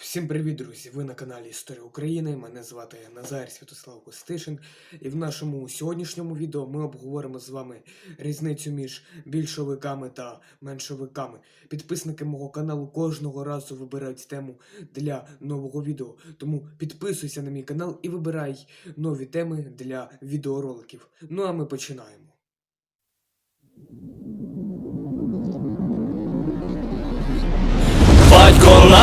Всім привіт, друзі! Ви на каналі Історія України. Мене звати Назар Святослав Костишин. І в нашому сьогоднішньому відео ми обговоримо з вами різницю між більшовиками та меншовиками. Підписники мого каналу кожного разу вибирають тему для нового відео. Тому підписуйся на мій канал і вибирай нові теми для відеороликів. Ну а ми починаємо.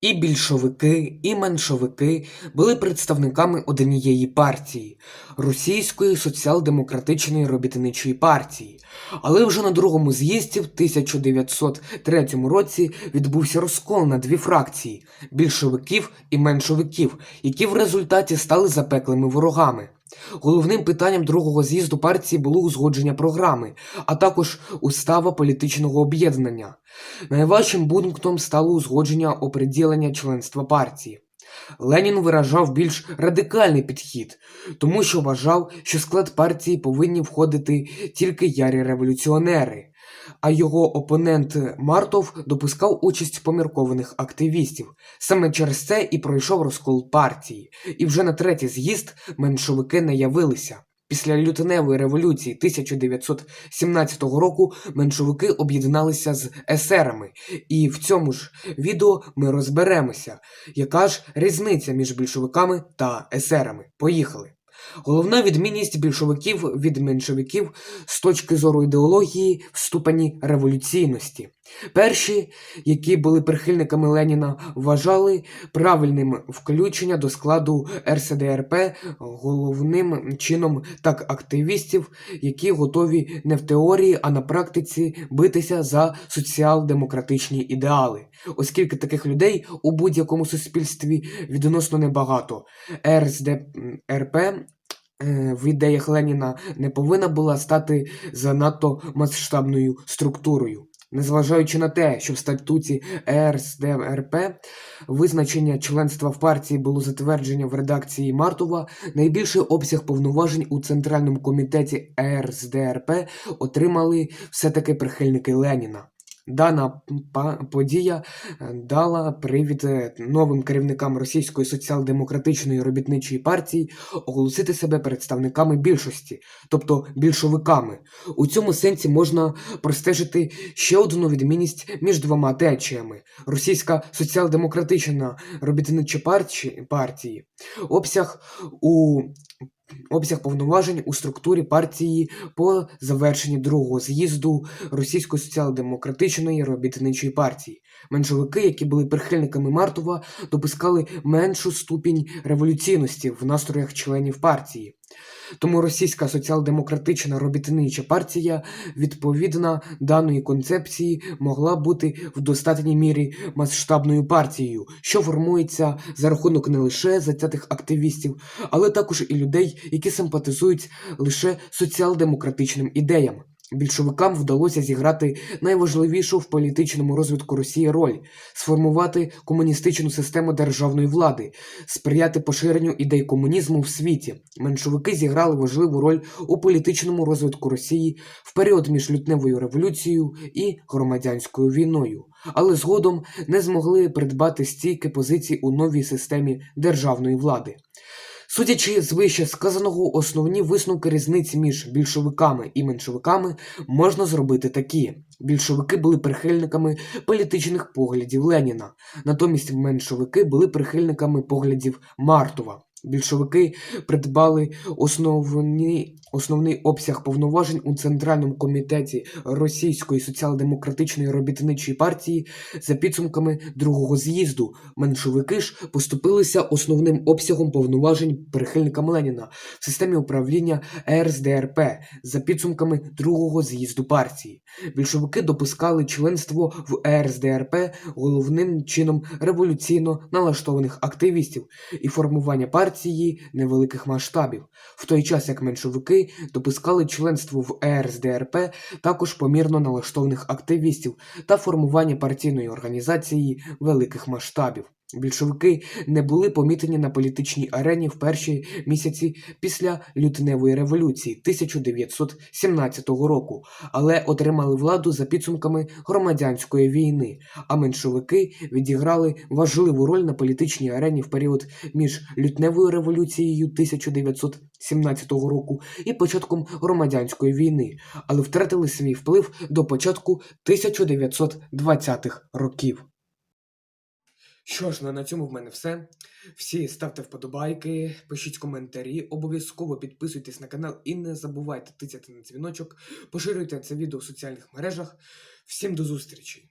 І більшовики, і меншовики були представниками однієї партії Російської соціал-демократичної робітничої партії. Але вже на другому з'їзді в 1903 році відбувся розкол на дві фракції більшовиків і меншовиків, які в результаті стали запеклими ворогами. Головним питанням другого з'їзду партії було узгодження програми, а також устава політичного об'єднання. Найважчим пунктом стало узгодження оприділення членства партії. Ленін виражав більш радикальний підхід, тому що вважав, що склад партії повинні входити тільки ярі революціонери, а його опонент Мартов допускав участь поміркованих активістів. Саме через це і пройшов розкол партії, і вже на третій з'їзд меншовики не явилися. Після лютеневої революції 1917 року меншовики об'єдналися з есерами, і в цьому ж відео ми розберемося, яка ж різниця між більшовиками та есерами. Поїхали! Головна відмінність більшовиків від меншовиків з точки зору ідеології в ступені революційності. Перші, які були прихильниками Леніна, вважали правильним включення до складу РСДРП головним чином так активістів, які готові не в теорії, а на практиці битися за соціал-демократичні ідеали, оскільки таких людей у будь-якому суспільстві відносно небагато. РСДРП е, в ідеях Леніна не повинна була стати занадто масштабною структурою. Незважаючи на те, що в статуті РСДРП визначення членства в партії було затвердження в редакції Мартова, найбільший обсяг повноважень у Центральному комітеті РСДРП отримали все-таки прихильники Леніна. Дана подія е, дала привід е, новим керівникам Російської соціал-демократичної робітничої партії оголосити себе представниками більшості, тобто більшовиками. У цьому сенсі можна простежити ще одну відмінність між двома течіями: Російська соціал-демократична робітнича партії, партії обсяг у обсяг повноважень у структурі партії по завершенні другого з'їзду Російської соціал-демократичної робітничої партії. Меншовики, які були прихильниками Мартова, допускали меншу ступінь революційності в настроях членів партії. Тому російська соціал-демократична робітнича партія, відповідна даної концепції, могла бути в достатній мірі масштабною партією, що формується за рахунок не лише затятих активістів, але також і людей, які симпатизують лише соціал-демократичним ідеям. Більшовикам вдалося зіграти найважливішу в політичному розвитку Росії роль сформувати комуністичну систему державної влади, сприяти поширенню ідей комунізму в світі. Меншовики зіграли важливу роль у політичному розвитку Росії в період між лютневою революцією і громадянською війною, але згодом не змогли придбати стійкі позиції у новій системі державної влади. Судячи з вище сказаного, основні висновки різниці між більшовиками і меншовиками можна зробити такі: більшовики були прихильниками політичних поглядів Леніна, натомість меншовики були прихильниками поглядів Мартова. Більшовики придбали основні, основний обсяг повноважень у Центральному комітеті Російської соціал-демократичної робітничої партії за підсумками другого з'їзду. Меншовики ж поступилися основним обсягом повноважень прихильникам Леніна в системі управління РСДРП за підсумками другого з'їзду партії. Більшовики допускали членство в РСДРП головним чином революційно налаштованих активістів і формування партії організації невеликих масштабів, в той час як меншовики допускали членство в ЕРСДРП також помірно налаштованих активістів та формування партійної організації великих масштабів. Більшовики не були помітені на політичній арені в перші місяці після лютневої революції 1917 року, але отримали владу за підсумками громадянської війни, а меншовики відіграли важливу роль на політичній арені в період між лютневою революцією 1917 року і початком громадянської війни, але втратили свій вплив до початку 1920-х років. Що ж, ну на цьому в мене все. Всі ставте вподобайки, пишіть коментарі, обов'язково підписуйтесь на канал і не забувайте тицяти на дзвіночок, поширюйте це відео в соціальних мережах. Всім до зустрічі!